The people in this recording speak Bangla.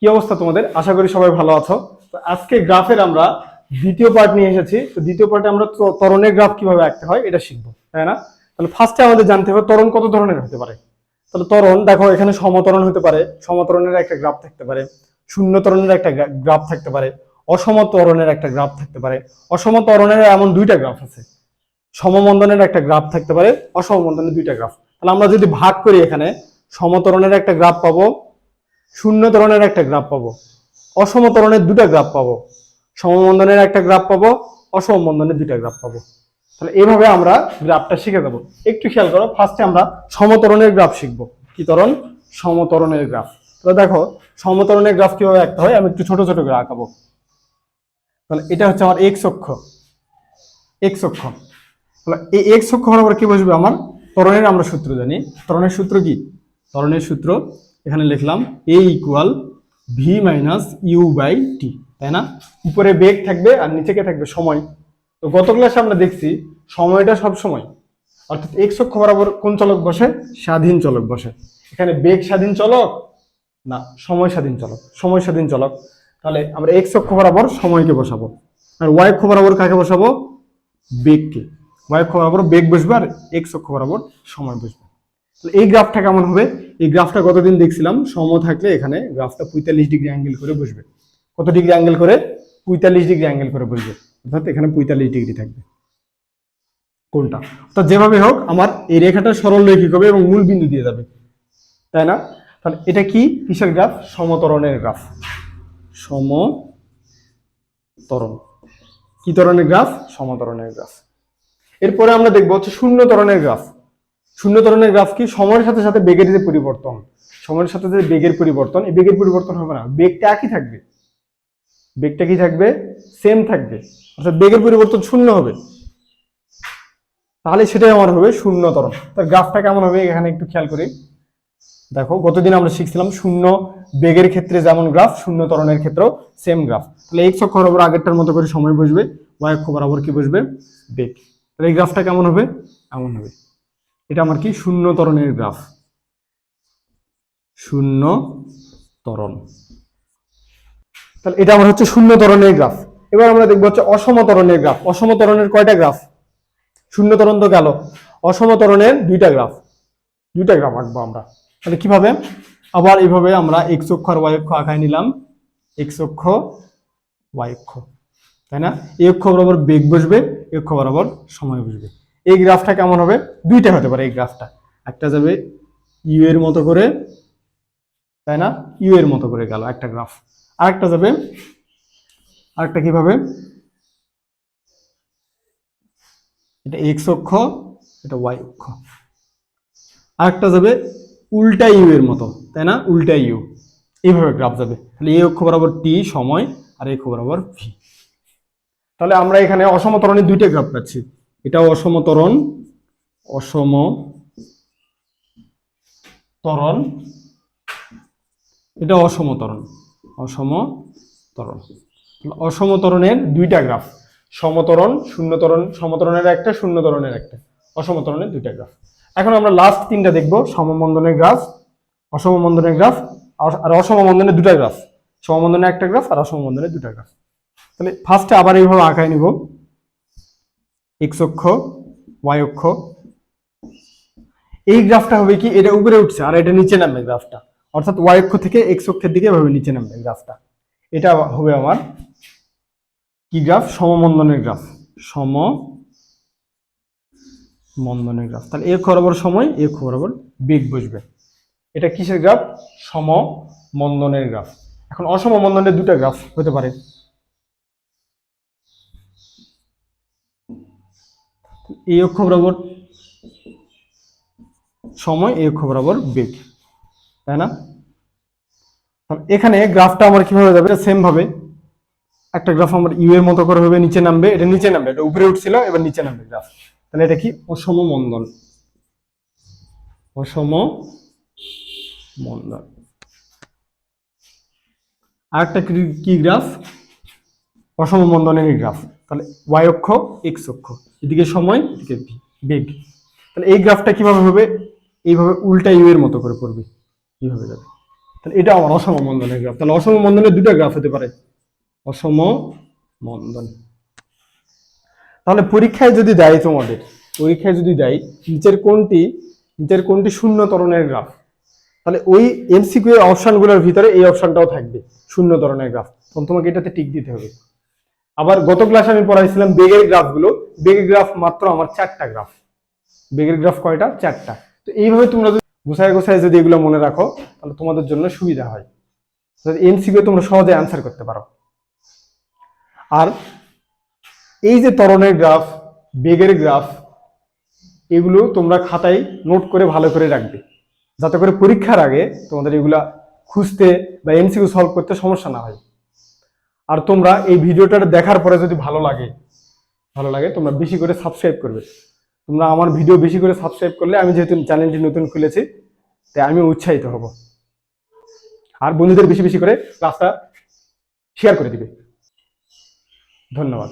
কি অবস্থা তোমাদের? আশা করি সবাই ভালো আছো। তো আজকে গ্রাফের আমরা দ্বিতীয় পার্ট নিয়ে এসেছি। তো দ্বিতীয় পার্টে আমরা তরণের গ্রাফ কীভাবে আঁকতে হয় এটা শিখব, তাই না? তাহলে ফার্স্টে আমাদের জানতে হবে তরণ কত ধরনের হতে পারে। তাহলে তরণ, দেখো এখানে সমতরণ হতে পারে, সমতরণের একটা গ্রাফ থাকতে পারে শূন্য ত্বরণের একটা গ্রা- গ্রাফ থাকতে পারে অসম ত্বরণের একটা গ্রাফ থাকতে পারে অসম ত্বরণের এমন দুইটা গ্রাফ আছে। সমমন্দনের একটা গ্রাফ থাকতে পারে, অসমমন্দনের দুইটা গ্রাফ তাহলে আমরা যদি ভাগ করি এখানে, সমতরণের একটা গ্রাফ পাবো শূন্য ত্বরণের একটা গ্রাফ পাবো। অসম ত্বরণের দুটা গ্রাফ পাবো। সমবন্ধনের একটা গ্রাফ পাবো অসমমন্দনের দুটা গ্রাফ পাবো। তাহলে এইভাবে আমরা গ্রাফটা শিখে যাব। একটু খেয়াল করো ফার্স্টে আমরা সমতরণের গ্রাফ শিখব। কি তরণ সমতরণের গ্রাফ। তাহলে দেখো, সমতরণের গ্রাফ কীভাবে আঁকতে হয়? আমি একটু ছোট ছোট করে আঁকাবো। তাহলে এটা হচ্ছে আমার এক্স অক্ষ। এক্স অক্ষ। তাহলে এই এক এক্স অক্ষ বরাবর কি বসবে আমার? তরণের আমরা সূত্র জানি। তরণের সূত্র কি? তরণের সূত্র এখানে লিখলাম a equal v minus u by t তাই না? উপরে বেগ থাকবে আর নিচেকে থাকবে? সময়। তো গত ক্লাসে আমরা দেখছি সময়টা সব সময়। অর্থাৎ এক্স অক্ষ বরাবর কোন চলক বসে? স্বাধীন চলক বসে। এখানে বেগ স্বাধীন চলক? না, সময় স্বাধীন চলক। সময় স্বাধীন চলক। তাহলে আমরা এক্স অক্ষ বরাবর সময়কে বসাবো। আর ওয়াই অক্ষ বরাবর কাকে বসাবো? বেগকে। ওয়াই অক্ষ বরাবর বেগ বসবে আর এক্স অক্ষ বরাবর সময় বসবে। এই গ্রাফটা কেমন হবে? এই গ্রাফটা কতদিন দেখছিলাম? সম থাকলে এখানে গ্রাফটা পঁয়তাল্লিশ ডিগ্রি অ্যাঙ্গেল করে বসবে। কত ডিগ্রি অ্যাঙ্গেল করে? পঁয়তাল্লিশ ডিগ্রি অ্যাঙ্গেল করে বসবে। অর্থাৎ এখানে পঁয়তাল্লিশ ডিগ্রি থাকবে। কোনটা? অর্থাৎ যেভাবে হোক, আমার এই রেখাটা সরল রৈখিক হবে এবং মূল বিন্দু দিয়ে যাবে। তাই না? তাহলে এটা কি? কিসের গ্রাফ সমতরণের গ্রাফ সমতরণ। কি ধরনের গ্রাফ সমতরণের গ্রাফ এরপরে আমরা দেখব হচ্ছে শূন্য ত্বরণের গ্রাফ শূন্য ত্বরণের গ্রাফ কি? সময়ের সাথে সাথে বেগের যে পরিবর্তন। সময়ের সাথে যে বেগের পরিবর্তন, এই বেগের পরিবর্তন হবে না। বেগটা একই থাকবে। বেগটা কি থাকবে? সেম থাকবে। অর্থাৎ বেগের পরিবর্তন শূন্য হবে। তাহলে সেটাই আমার হবে শূন্য ত্বরণ তার গ্রাফটা কেমন হবে এখানে একটু খেয়াল করি। দেখো, গতদিন আমরা শিখছিলাম শূন্য বেগের ক্ষেত্রে যেমন গ্রাফ, শূন্য ত্বরণের ক্ষেত্রেও সেম গ্রাফ তাহলে এক্স অক্ষ বরাবর আগেরটার মতো করে সময় বসবে ওয়াই অক্ষ বরাবর কি বসবে? বেগ। তাহলে এই গ্রাফটা কেমন হবে? এমন হবে। এটা আমার কি? শূন্য ত্বরণের গ্রাফ। শূন্য ত্বরণ। তাহলে এটা আমার হচ্ছে শূন্য ত্বরণের গ্রাফ। এবার আমরা দেখব হচ্ছে অসম ত্বরণের গ্রাফ। অসম ত্বরণের কয়টা গ্রাফ? শূন্য তরণ তো গেল। অসম ত্বরণের দুইটা গ্রাফ। দুইটা গ্রাফ আঁকবো আমরা। তাহলে কীভাবে? আবার এইভাবে আমরা এক্স অক্ষ আর ওয়াই অক্ষ আঁকায় নিলাম। এক্স অক্ষ ওয়াই অক্ষ। তাই না? এই অক্ষ বরাবর বেগ বসবে, এই অক্ষ বরাবর সময় বসবে। এই গ্রাফটা কেমন হবে? দুইটা হতে পারে এই গ্রাফটা। একটা যাবে ইউ এর মতো করে, তাই না? ইউ এর মতো করে গেল একটা গ্রাফ। আরেকটা যাবে আর আরেকটা কীভাবে? এটা এক্স অক্ষ, এটা ওয়াই অক্ষ। আরেকটা যাবে উল্টা ইউ এর মতো, তাই না? উল্টা ইউ এইভাবে গ্রাফ যাবে। তাহলে এই অক্ষ বরাবর টি সময় আর এই বরাবর ভি তাহলে আমরা এখানে অসমতরণের দুইটা গ্রাফ পাচ্ছি। এটাও অসমতরণ অসম ত্বরণ এটা অসমতরণ অসমতরণ। অসমতরণের দুইটা গ্রাফ, সমতরণ, শূন্যতরণ, সমতরণের একটা, শূন্যতরণের একটা, অসমতরণের দুইটা গ্রাফ। এখন আমরা লাস্ট তিনটা দেখব সমমন্দনের গ্রাফ অসমমন্দনের গ্রাফ, আর অসমমন্দনের দুটা গ্রাফ। সমমন্দনের একটা গ্রাফ আর অসমমন্দনের দুটা গ্রাফ। তাহলে ফার্স্টে আবার এইভাবে আঁকায় নিব। এক্স অক্ষ ওয়াই অক্ষ। এই গ্রাফটা হবে কি? এটা উপরে উঠছে আর এটা নিচে নামবে গ্রাফটা। অর্থাৎ ওয়াই অক্ষ থেকে এক্স অক্ষের দিকে এভাবে নিচে নামবে গ্রাফটা। এটা হবে আমার কি গ্রাফ? সমমন্দনের গ্রাফ। সম মন্দনের গ্রাফ। তাহলে এক বরাবর সময় এক বরাবর বেগ বসবে। এটা কিসের গ্রাফ? সম মন্দনের গ্রাফ। এখন অসম মন্দনের দুটা গ্রাফ হতে পারে। এই অক্ষ বরাবর সময়, এই অক্ষ বরাবর বেগ, তাই না? এখানে গ্রাফটা আমার কীভাবে যাবে? সেম ভাবে একটা গ্রাফ আমার ইউ এর মতো করে হবে, নিচে নামবে, এটা নিচে নামবে, এটা উপরে উঠছিল, এবার নিচে নামবে গ্রাফ। তাহলে এটা কি? অসম মন্দন অসম মন্দন আরেকটা কি গ্রাফ? অসম মন্দনের গ্রাফ তাহলে ওয়াই অক্ষ এক্স অক্ষ। এদিকে সময়, এদিকে বেগ তাহলে এই গ্রাফটা কীভাবে হবে? এইভাবে উল্টা ইউ এর মতো করে পড়বে এইভাবে যাবে। তাহলে এটা আমার অসম মন্দনের গ্রাফ তাহলে অসম মন্দনের দুটা গ্রাফ হতে পারে। অসম মন্দন তাহলে পরীক্ষায় যদি দেয় তোমাদের, পরীক্ষায় যদি দেয়, নিচের কোনটি নিচের কোনটি শূন্য ত্বরণের গ্রাফ তাহলে ওই এমসিকিউ অপশনগুলোর ভিতরে এই অপশনটাও থাকবে, শূন্য ধরনের গ্রাফ তখন তোমাকে এটাতে টিক দিতে হবে। আবার গত ক্লাসে আমি পড়াইছিলাম বেগের গ্রাফগুলো। বেগের গ্রাফ মাত্র আমার চারটা গ্রাফ। বেগের গ্রাফ কয়টা? চারটা। তো এইভাবে তোমরা যদি গোছায় গোছায় যদি এগুলো মনে রাখো, তাহলে তোমাদের জন্য সুবিধা হয়। এমসিকিউ তোমরা সহজে অ্যান্সার করতে পারো। আর এই যে ত্বরণের গ্রাফ, বেগের গ্রাফ, এগুলো তোমরা খাতায় নোট করে ভালো করে রাখবে। যাতে করে পরীক্ষার আগে তোমাদের এগুলা খুঁজতে বা এমসিকিউ সলভ করতে সমস্যা না হয়। আর তোমরা এই ভিডিওটা দেখার পরে যদি ভালো লাগে ভালো লাগে, তোমরা বেশি করে সাবস্ক্রাইব করবে। তোমরা আমার ভিডিও বেশি করে সাবস্ক্রাইব করলে আমি যেহেতু চ্যানেলটি নতুন খুলেছি, তাই আমি উৎসাহিত হব। আর বন্ধুদের বেশি বেশি করে ক্লাসটা শেয়ার করে দিবে। ধন্যবাদ।